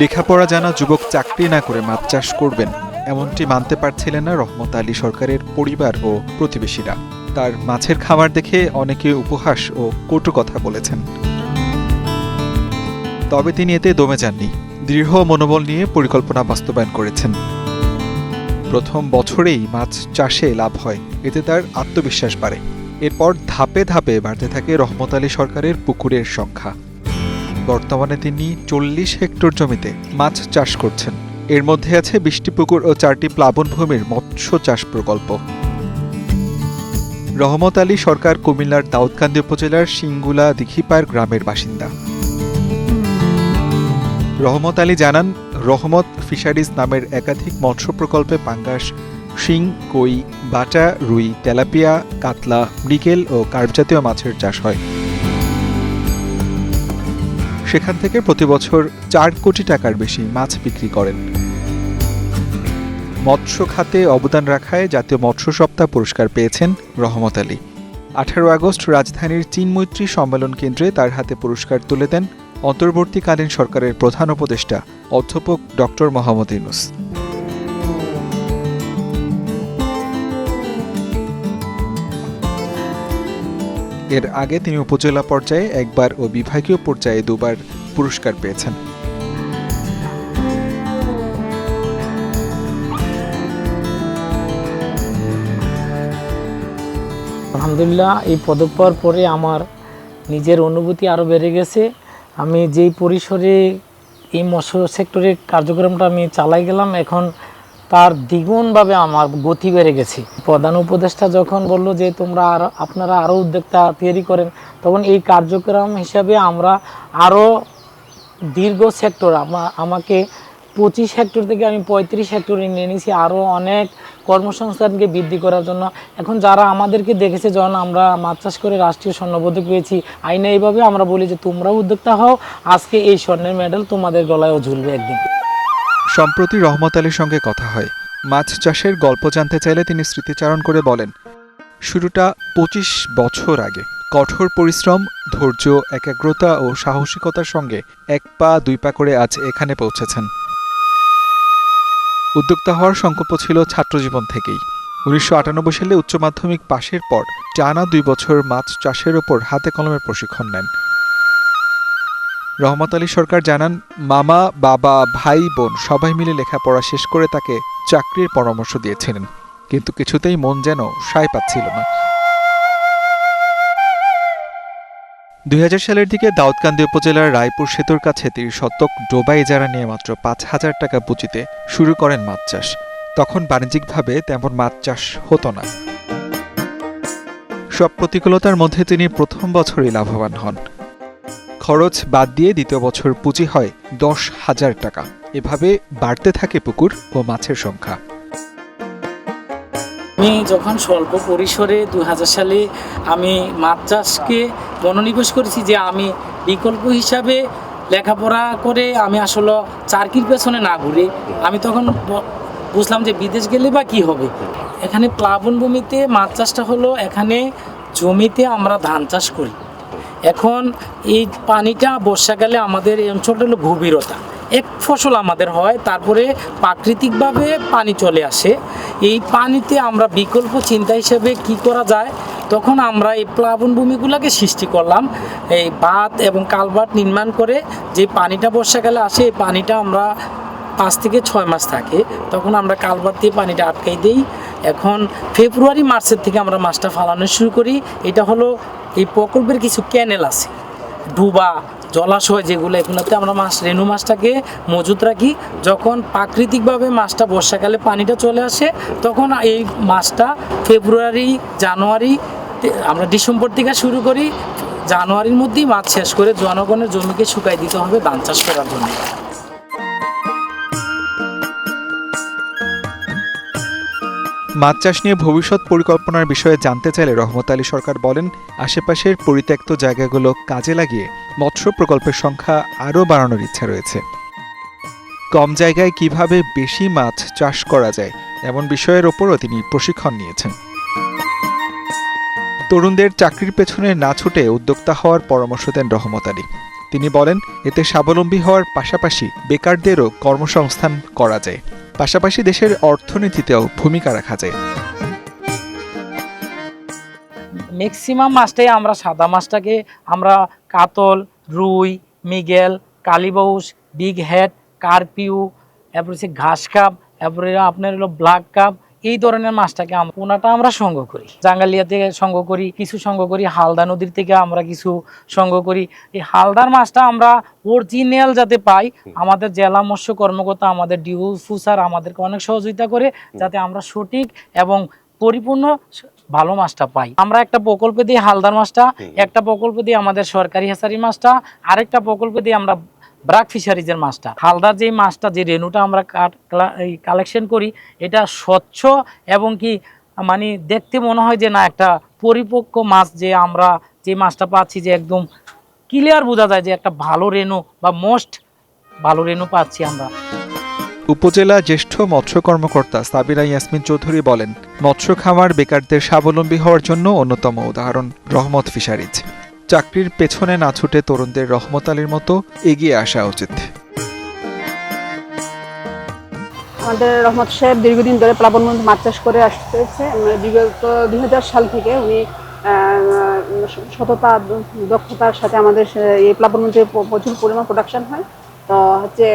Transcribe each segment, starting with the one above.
লেখাপড়া জানা যুবক চাকরি না করে মাছ চাষ করবেন, এমনটি মানতে পারছিলেন না রহমত আলী সরকারের পরিবার ও প্রতিবেশীরা। তার মাছের খামার দেখে অনেকে উপহাস ও কটু কথা বলেছেন। তবে তিনি এতে দমে যাননি। দৃঢ় মনোবল নিয়ে পরিকল্পনা বাস্তবায়ন করেছেন। প্রথম বছরেই মাছ চাষে লাভ হয়, এতে তার আত্মবিশ্বাস বাড়ে। এরপর ধাপে ধাপে বাড়তে থাকে রহমত আলী সরকারের পুকুরের সংখ্যা। বর্তমানে তিনি চল্লিশ হেক্টর জমিতে মাছ চাষ করছেন। এর মধ্যে আছে বিশটি পুকুর ও চারটি প্লাবনভূমির মৎস্য চাষ প্রকল্প। রহমত আলী সরকার কুমিল্লার দাউদকান্দি উপজেলার সিঙ্গুলা দিঘিপাড় গ্রামের বাসিন্দা। রহমত আলী জানান রহমত ফিশারিজ নামের একাধিক মৎস্য প্রকল্পে পাঙ্গাস, শিং, কই, বাটা, রুই, তেলাপিয়া, কাতলা, মৃগেল ও কার্প জাতীয় মাছের চাষ হয়। সেখান থেকে প্রতি বছর চার কোটি টাকার বেশি মাছ বিক্রি করেন। মৎস্য খাতে অবদান রাখায় জাতীয় মৎস্য সপ্তাহ পুরস্কার পেয়েছেন রহমত আলী। আঠারো আগস্ট রাজধানীর চীন মৈত্রী সম্মেলন কেন্দ্রে তার হাতে পুরস্কার তুলে দেন অন্তর্বর্তীকালীন সরকারের প্রধান উপদেষ্টা, অধ্যাপক ডক্টর মোহাম্মদ ইউনুস। এর আগে তিনি উপজেলা পর্যায়ে একবার ও বিভাগীয় পর্যায়ে দুবার পুরস্কার পেয়েছেন। আলহামদুলিল্লাহ, এই পদক পাওয়ার পরে আমার নিজের অনুভূতি আরও বেড়ে গেছে। আমি যেই পরিসরে এই মৎস্য সেক্টরের কার্যক্রমটা আমি চালাই গেলাম, এখন তার দ্বিগুণভাবে আমার গতি বেড়ে গেছে। প্রধান উপদেষ্টা যখন বলল যে তোমরা আর আপনারা আরও উদ্যোক্তা তৈরি করেন, তখন এই কার্যক্রম হিসাবে আমরা আরও দীর্ঘ সেক্টর আমাকে পঁচিশ হেক্টর থেকে আমি পঁয়ত্রিশ হেক্টরে নিয়ে নিয়েছি। আরও অনেক কর্মসংস্থানকে বৃদ্ধি করার জন্য। এখন যারা আমাদেরকে দেখেছে যখন আমরা মাছ চাষ করে রাষ্ট্রীয় স্বর্ণপদক পেয়েছি, আইনে এইভাবে আমরা বলি যে, তোমরাও উদ্যোক্তা হও, আজকে এই স্বর্ণের মেডেল তোমাদের গলায়ও ঝুলবে একদিন। সম্প্রতি রহমত আলীর সঙ্গে কথা হয়। মাছ চাষের গল্প জানতে চাইলে তিনি স্মৃতিচারণ করে বলেন, শুরুটা পঁচিশ বছর আগে। কঠোর পরিশ্রম, ধৈর্য, একাগ্রতা ও সাহসিকতার সঙ্গে এক পা দুই পা করে আজ এখানে পৌঁছেছেন। উদ্যোক্তা হওয়ার সংকল্প ছিল ছাত্রজীবন থেকেই। উনিশশো আটানব্বই সালে উচ্চ মাধ্যমিক পাশের পর টানা দুই বছর মাছ চাষের ওপর হাতে কলমের প্রশিক্ষণ নেন। রহমত আলী সরকার জানান, মামা, বাবা, ভাই, বোন সবাই মিলে লেখাপড়া শেষ করে তাকে চাকরির পরামর্শ দিয়েছিলেন। কিন্তু কিছুতেই মন যেন সায় পাচ্ছিল না। দুই হাজার সালের দিকে দাউদকান্দি উপজেলার রায়পুর সেতুর কাছে তিরিশ শতক ডোবা ইজারা নিয়ে মাত্র পাঁচ হাজার টাকা পুঁজিতে শুরু করেন মাছ চাষ। তখন বাণিজ্যিকভাবে তেমন মাছ চাষ হতো না। সব প্রতিকূলতার মধ্যে তিনি প্রথম বছরই লাভবান হন। খরচ বাদ দিয়ে দ্বিতীয় বছর পুঁজি হয় দশ হাজার টাকা। এভাবে বাড়তে থাকে পুকুর ও মাছের সংখ্যা। আমি যখন স্বল্প পরিসরে দু হাজার সালে আমি মাছ চাষকে মনোনিবেশ করেছি যে আমি বিকল্প হিসাবে লেখাপড়া করে আমি আসলে চারকির পেছনে না ঘুরে, আমি তখন বুঝলাম যে বিদেশ গেলে বা কি হবে? এখানে প্লাবনভূমিতে মাছ চাষটা হলো এখানে জমিতে আমরা ধান চাষ করি। এখন এই পানিটা বর্ষাকালে আমাদের এই অঞ্চলটা হলো গভীরতা এক ফসল আমাদের হয়, তারপরে প্রাকৃতিকভাবে পানি চলে আসে। এই পানিতে আমরা বিকল্প চিন্তা হিসেবে কি করা যায়? তখন আমরা এই প্লাবন ভূমিগুলোকে সৃষ্টি করলাম। এই বাঁধ এবং কালভার্ট নির্মাণ করে যে পানিটা বর্ষাকালে আসে, এই পানিটা আমরা পাঁচ থেকে ছয় মাস থাকে। তখন আমরা কালভার্ট দিয়ে পানিটা আটকাই দিই। এখন ফেব্রুয়ারি, মার্চের থেকে আমরা মাছটা ফালানো শুরু করি। এটা হলো এই প্রকল্পের কিছু ক্যানেল আছে। ডুবা জলাশয় যেগুলো, এগুলোতে আমরা মাছ, রেণু মাছটাকে মজুত রাখি। যখন প্রাকৃতিকভাবে মাছটা বর্ষাকালে পানিটা চলে আসে, তখন এই মাছটা ফেব্রুয়ারি, জানুয়ারি আমরা ডিসেম্বর থেকে শুরু করি। জানুয়ারির মধ্যেই মাছ শেষ করে জনগণের জমিকে শুকাই দিতে হবে, ধান চাষ করার জন্য। মাছ চাষ নিয়ে ভবিষ্যৎ পরিকল্পনার বিষয়ে জানতে চাইলে রহমত আলী সরকার বলেন, আশেপাশের পরিত্যক্ত জায়গাগুলো কাজে লাগিয়ে মৎস্য প্রকল্পের সংখ্যা আরও বাড়ানোর ইচ্ছা রয়েছে। কম জায়গায় কীভাবে বেশি মাছ চাষ করা যায় এমন বিষয়ের ওপরও তিনি প্রশিক্ষণ নিয়েছেন। তরুণদের চাকরির পেছনে না ছুটে উদ্যোক্তা হওয়ার পরামর্শ দেন রহমত আলী। তিনি বলেন, এতে স্বাবলম্বী হওয়ার পাশাপাশি বেকারদেরও কর্মসংস্থান করা যায়। পাশাপাশি দেশের অর্থনীতিতেও ভূমিকা রাখা যায়। ম্যাক্সিমাম মাছটাই আমরা সাদা মাছটাকে আমরা কাতল, রুই, মিগেল কালিবউস বিগ হেড কার্পিউ এরপর হচ্ছে ঘাস কাপ, এরপরে আপনার হলো ব্ল্যাক কাপ এই ধরনের মাছটাকে আমরা পোনাটা আমরা সংগ্রহ করি। জাঙ্গালিয়া থেকে সংগ্রহ করি কিছু সংগ্রহ করি হালদা নদীর থেকে আমরা কিছু সংগ্রহ করি। এই হালদার মাছটা আমরা অরিজিনাল যাতে পাই আমাদের জেলা মৎস্য কর্মকর্তা আমাদের ডিউ ফুসার আমাদেরকে অনেক সহযোগিতা করে যাতে আমরা সঠিক এবং পরিপূর্ণ ভালো মাছটা পাই। আমরা একটা প্রকল্পে দিই হালদার মাছটা একটা প্রকল্প দিয়ে আমাদের সরকারি হেসারি মাছটা আরেকটা প্রকল্পে দিয়ে আমরা ব্রাক ফিশারিজের মাছটা। হালদার যে মাছটা, যে রেনুটা আমরা কালেকশন করি, এটা স্বচ্ছ এবং কি মানে দেখতে মনে হয় যে না, একটা পরিপক্ক মাছ যে আমরা যে মাছটা পাচ্ছি যে একদম ক্লিয়ার বোঝা যায় যে একটা ভালো রেনু বা মোস্ট ভালো রেনু পাচ্ছি আমরা। উপজেলা জ্যেষ্ঠ মৎস্য কর্মকর্তা সাবিরা ইয়াসমিন চৌধুরী বলেন, মৎস্য খামার বেকারদের স্বাবলম্বী হওয়ার জন্য অন্যতম উদাহরণ রহমত ফিশারিজ। চাকরির পেছনে না ছুটে তরুণদের রহমত আলীর মতো এগিয়ে আসা উচিত। আমাদের রহমত সাহেব দীর্ঘদিন ধরে প্লাবনবন্ধ মাছ চাষ করে আসতেছে বিগত দুই হাজার সাল থেকে উনি সততা, দক্ষতার সাথে আমাদের এই প্লাবনবন্ধে প্রচুর পরিমাণ প্রোডাকশন হয়। তো হচ্ছে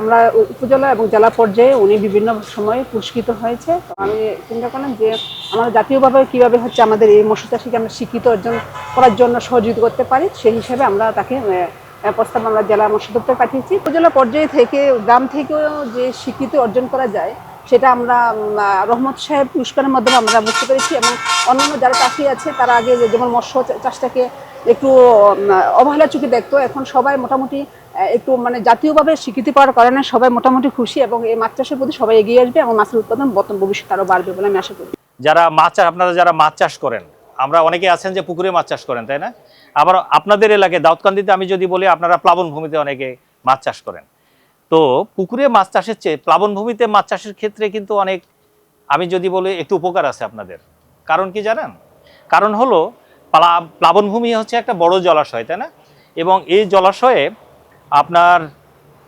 আমরা উপজেলা এবং জেলা পর্যায়ে উনি বিভিন্ন সময়ে পুরস্কৃত হয়েছে। আমি চিন্তা করলাম যে আমরা জাতীয়ভাবে কীভাবে হচ্ছে আমাদের এই মৎস্য চাষিকে আমরা শিক্ষিত অর্জন করার জন্য সহযোগিতা করতে পারি, সেই হিসাবে আমরা তাকে প্রস্তাব আমরা জেলা মৎস্য দপ্তর পাঠিয়েছি। উপজেলা পর্যায়ে থেকে, গ্রাম থেকেও যে স্বীকৃতি অর্জন করা যায়, সেটা আমরা রহমত সাহেব পুরস্কারের মাধ্যমে আমরা বুঝতে পেরেছি এবং অন্যান্য যারা চাষি আছে, তারা আগে যেমন মৎস্য চাষটাকে একটু অবহেলা চোখে দেখতো, এখন সবাই মোটামুটি একটু মানে জাতীয়ভাবে স্বীকৃতি পাওয়ার কারণে সবাই মোটামুটি খুশি এবং এই মাছ চাষের প্রতি সবাই এগিয়ে আসবে এবং মাছের উৎপাদন বর্তমান ভবিষ্যতে আরও বাড়বে বলে আমি আশা করি। যারা মাছ আপনারা যারা মাছ চাষ করেন, আমরা অনেকে আছেন যে পুকুরে মাছ চাষ করেন, তাই না? আবার আপনাদের এলাকায় দাউদকান্দিতে আমি যদি বলি, আপনারা প্লাবন ভূমিতে অনেকে মাছ চাষ করেন। তো পুকুরে মাছ চাষের চেয়ে প্লাবন ভূমিতে মাছ চাষের ক্ষেত্রে কিন্তু অনেক, আমি যদি বলি, একটু উপকার আছে আপনাদের। কারণ কি জানেন? কারণ হলো, প্লা- প্লাবনভূমি হচ্ছে একটা বড় জলাশয়, তাই না? এবং এই জলাশয়ে আপনার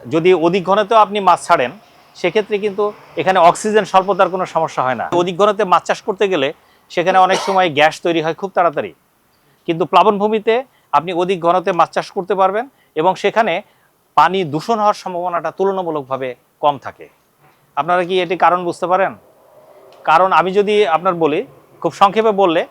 যদি অধিক ঘনতেও আপনি মাছ ছাড়েন, সেক্ষেত্রে কিন্তু এখানে অক্সিজেন স্বল্পতার কোনো সমস্যা হয় না। অধিক ঘনতে মাছ চাষ করতে গেলে সেখানে অনেক সময় গ্যাস তৈরি হয় খুব তাড়াতাড়ি। কিন্তু প্লাবনভূমিতে আপনি অধিক ঘনতে মাছ চাষ করতে পারবেন এবং সেখানে পানি দূষণ হওয়ার সম্ভাবনাটা তুলনামূলকভাবে কম থাকে। আপনারা কি এটি কারণ বুঝতে পারেন? কারণ আমি যদি আপনার বলি, খুব সংক্ষেপে বললে,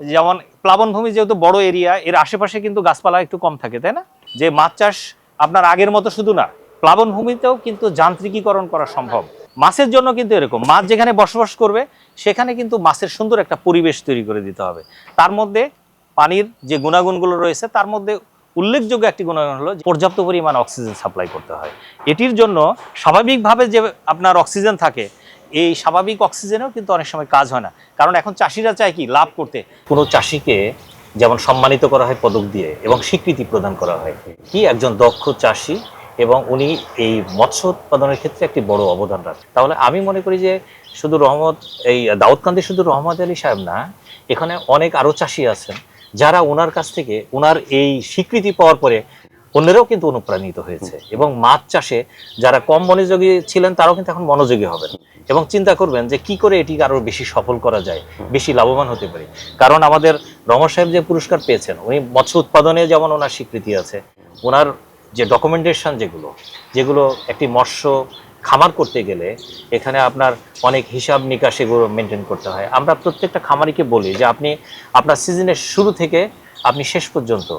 যেমন প্লাবনভূমি যেহেতু বড় এরিয়া, এর আশেপাশে কিন্তু গাছপালা একটু কম থাকে, তাই না? যে মাছ চাষ আপনার আগের মতো শুধু না, প্লাবনভূমিতেও কিন্তু যান্ত্রিকীকরণ করা সম্ভব। মাছের জন্য কিন্তু এরকম, মাছ যেখানে বসবাস করবে, সেখানে কিন্তু মাছের সুন্দর একটা পরিবেশ তৈরি করে দিতে হবে। তার মধ্যে পানির যে গুণাগুণগুলো রয়েছে, তার মধ্যে উল্লেখযোগ্য একটি গুণাগুণ হলো পর্যাপ্ত পরিমাণ অক্সিজেন সাপ্লাই করতে হয়। এটির জন্য স্বাভাবিকভাবে যে আপনার অক্সিজেন থাকে, এই স্বাভাবিক অক্সিজেনেও কিন্তু অনেক সময় কাজ হয় না। কারণ এখন চাষিরা চায় কি, লাভ করতে। কোনো চাষিকে যেমন সম্মানিত করা হয় পদক দিয়ে এবং স্বীকৃতি প্রদান করা হয়। কি একজন দক্ষ চাষি এবং উনি এই মৎস্য উৎপাদনের ক্ষেত্রে একটি বড় অবদান রাখেন তাহলে আমি মনে করি যে শুধু রহমত, এই দাউদকান্দি শুধু রহমত আলী সাহেব না, এখানে অনেক আরও চাষি আছেন যারা ওনার কাছ থেকে ওনার এই স্বীকৃতি পাওয়ার পরে অন্যরাও কিন্তু অনুপ্রাণিত হয়েছে। এবং মাছ চাষে যারা কম মনোযোগী ছিলেন, তারাও কিন্তু এখন মনোযোগী হবেন। এবং চিন্তা করবেন যে কি করে এটিকে আরও বেশি সফল করা যায়, বেশি লাভবান হতে পারে। কারণ আমাদের রমর সাহেব যে পুরস্কার পেয়েছেন, উনি মৎস্য উৎপাদনে যেমন ওনার স্বীকৃতি আছে, ওনার যে ডকুমেন্টেশন যেগুলো যেগুলো একটি মৎস্য খামার করতে গেলে এখানে আপনার অনেক হিসাব নিকাশ এগুলো মেনটেন করতে হয়। আমরা প্রত্যেকটা খামারিকে বলি যে আপনি আপনার সিজনের শুরু থেকে আপনি শেষ পর্যন্ত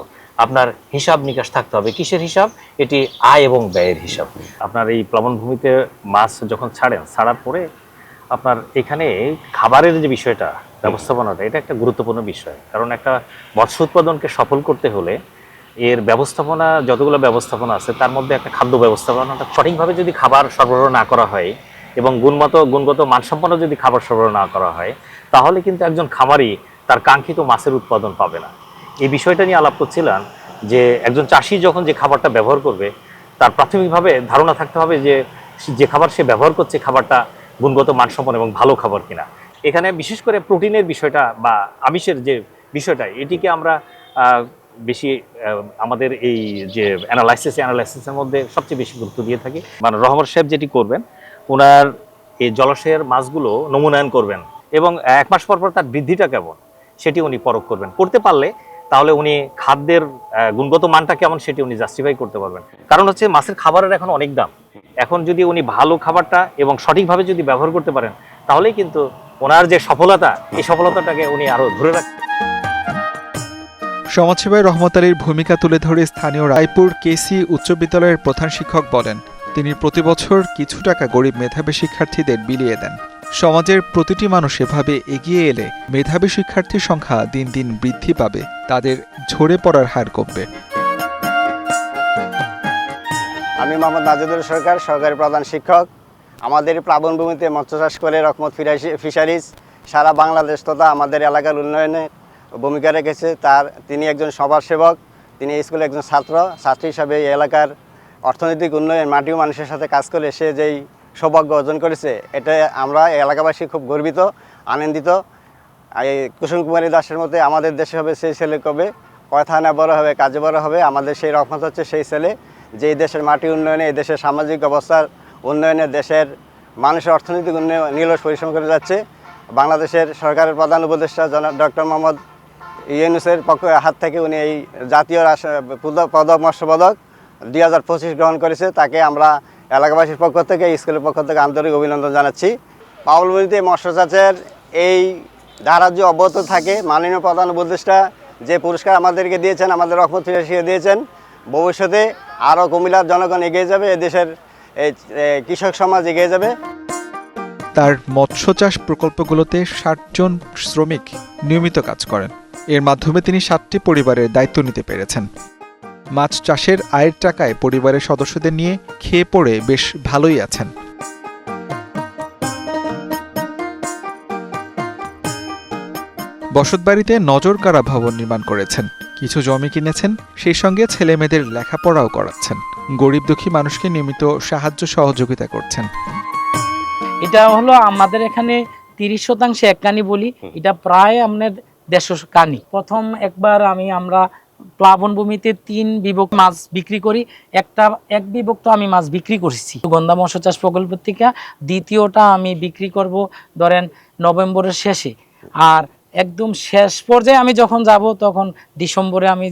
আপনার হিসাব নিকাশ থাকতে হবে। কিসের হিসাব? এটি আয় এবং ব্যয়ের হিসাব। আপনার এই প্লবনভূমিতে মাছ যখন ছাড়েন, ছাড়ার পরে আপনার এখানে খাবারের যে বিষয়টা, ব্যবস্থাপনাটা, এটা একটা গুরুত্বপূর্ণ বিষয়। কারণ একটা মৎস্য উৎপাদনকে সফল করতে হলে এর ব্যবস্থাপনা, যতগুলো ব্যবস্থাপনা আছে, তার মধ্যে একটা খাদ্য ব্যবস্থাপনাটা সঠিকভাবে যদি খাবার সরবরাহ না করা হয় এবং গুণগত গুণগত মানসম্পন্ন যদি খাবার সরবরাহ না করা হয়, তাহলে কিন্তু একজন খামারি তার কাঙ্ক্ষিত মাছের উৎপাদন পাবে না। এই বিষয়টা নিয়ে আলাপ করছিলাম যে একজন চাষি যখন যে খাবারটা ব্যবহার করবে, তার প্রাথমিকভাবে ধারণা থাকতে হবে যে যে খাবার সে ব্যবহার করছে খাবারটা গুণগত, মানসম্পন্ন এবং ভালো খাবার কিনা। এখানে বিশেষ করে প্রোটিনের বিষয়টা বা আমিষের যে বিষয়টা, এটিকে আমরা বেশি আমাদের এই যে অ্যানালাইসিস অ্যানালাইসিসের মধ্যে সবচেয়ে বেশি গুরুত্ব দিয়ে থাকি। মানে রহমান সাহেব যেটি করবেন ওনার এই জলাশয়ের মাছগুলো নমুনায়ন করবেন এবং এক মাস পর পর তার বৃদ্ধিটা কেমন, সেটি উনি পরখ করবেন। করতে পারলে তাহলে উনি খাদ্যের গুণগত মানটা কেমন সেটি উনি জাস্টিফাই করতে পারবেন। কারণ হচ্ছে মাছের খাবারের এখন অনেক দাম। এখন যদি উনি ভালো খাবারটা এবং সঠিকভাবে যদি ব্যবহার করতে পারেন, তাহলেই কিন্তু ওনার যে সফলতা, এই সফলতাটাকে উনি আরও ধরে রাখতে সমাজসেবায় রহমত আলীর ভূমিকা তুলে ধরে স্থানীয় রায়পুর কেসি উচ্চ বিদ্যালয়ের প্রধান শিক্ষক বলেন, তিনি প্রতি বছর কিছু টাকা গরিব মেধাবী শিক্ষার্থীদের বিলিয়ে দেন। সমাজের প্রতিটি মানুষ এভাবে এগিয়ে এলে মেধাবী শিক্ষার্থীর সংখ্যা দিন দিন বৃদ্ধি পাবে, তাদের ঝরে পড়ার হার কমবে। আমি মোহাম্মদ নাজিদুল সরকার সরকারি প্রধান শিক্ষক। আমাদের প্লাবনভূমিতে মৎস্য চাষ করে রকমত ফিশারিজ সারা বাংলাদেশ তথা আমাদের এলাকার উন্নয়নে ভূমিকা রেখেছে। তার তিনি একজন সমাজসেবক তিনি এই স্কুলের একজন ছাত্র। ছাত্রী হিসাবে এই এলাকার অর্থনৈতিক উন্নয়ন, মাটি মানুষের সাথে কাজ করে সে যেই সৌভাগ্য অর্জন করেছে। এটা আমরা এলাকাবাসী খুব গর্বিত, আনন্দিত। এই কুসুম কুমারী দাসের মধ্যে আমাদের দেশে হবে সেই ছেলে কবে? কথা না বড় হবে, কাজে বড় হবে। আমাদের সেই রকমত হচ্ছে সেই ছেলে। যে দেশের মাটি উন্নয়নে, এই দেশের সামাজিক অবস্থার উন্নয়নে দেশের মানুষের অর্থনৈতিক উন্নয়ন নিরলস পরিশ্রম করে যাচ্ছে। বাংলাদেশের সরকারের প্রধান উপদেষ্টা জনাব ডক্টর মোহাম্মদ ইউনুসের পক্ষ, হাত থেকে উনি এই জাতীয় পদক মৎস্য পদক দুই হাজার পঁচিশ গ্রহণ করেছে। তাকে আমরা এলাকাবাসীর পক্ষ থেকে, স্কুলের পক্ষ থেকে আন্তরিক অভিনন্দন জানাচ্ছি। পাউলমণিতে মৎস্য চাষের এই ধারা যে অব্যাহত থাকে, মাননীয় প্রধান উপদেষ্টা যে পুরস্কার আমাদেরকে দিয়েছেন, আমাদের রহমত ফিরে দিয়েছেন, ভবিষ্যতে আরও কুমিল্লার জনগণ এগিয়ে যাবে, এদেশের এই কৃষক সমাজ এগিয়ে যাবে। তার মৎস্য চাষ প্রকল্পগুলোতে ষাট জন শ্রমিক নিয়মিত কাজ করেন। এর মাধ্যমে তিনি সাতটি পরিবারের দায়িত্ব নিতে পেরেছেন। মাছ চাষের আয়ের টাকায় পরিবারের সদস্যদের নিয়ে খেয়ে পড়ে বেশ ভালোই আছেন। বসতবাড়িতে নজর কারা ভবন নির্মাণ করেছেন। কিছু জমি কিনেছেন সেই সঙ্গে ছেলে মেয়েদের লেখাপড়াও করাচ্ছেন। গরিব দুঃখী মানুষকে নিয়মিত সাহায্য সহযোগিতা করছেন। এটা হলো আমাদের এখানে তিরিশ শতাংশে এক কানি বলি এটা প্রায় আপনার দেড়শো কানি প্রথম একবার আমি আমরা প্লাবন ভূমিতে তিন বিভক্ত মাছ বিক্রি করি। একটা, এক বিভক্ত আমি মাছ বিক্রি করেছি। গন্ধা মৎস্য চাষ প্রকল্প থেকে দ্বিতীয়টা আমি বিক্রি করব ধরেন নভেম্বরের শেষে। আর একদম শেষ পর্যায়ে আমি যখন যাব তখন ডিসেম্বরে আমি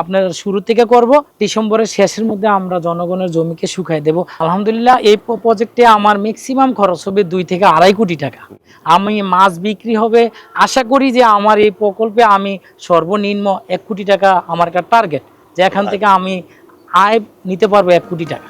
আপনার শুরু থেকে করব। ডিসেম্বরের শেষের মধ্যে আমরা জনগণের জমিকে শুকাই দেব। আলহামদুলিল্লাহ, এই প্রজেক্টে আমার ম্যাক্সিমাম খরচ হবে দুই থেকে আড়াই কোটি টাকা। আমি মাছ বিক্রি হবে। আশা করি যে আমার এই প্রকল্পে আমি সর্বনিম্ন এক কোটি টাকা আমার একটা টার্গেট যে এখান থেকে আমি আয় নিতে পারব এক কোটি টাকা।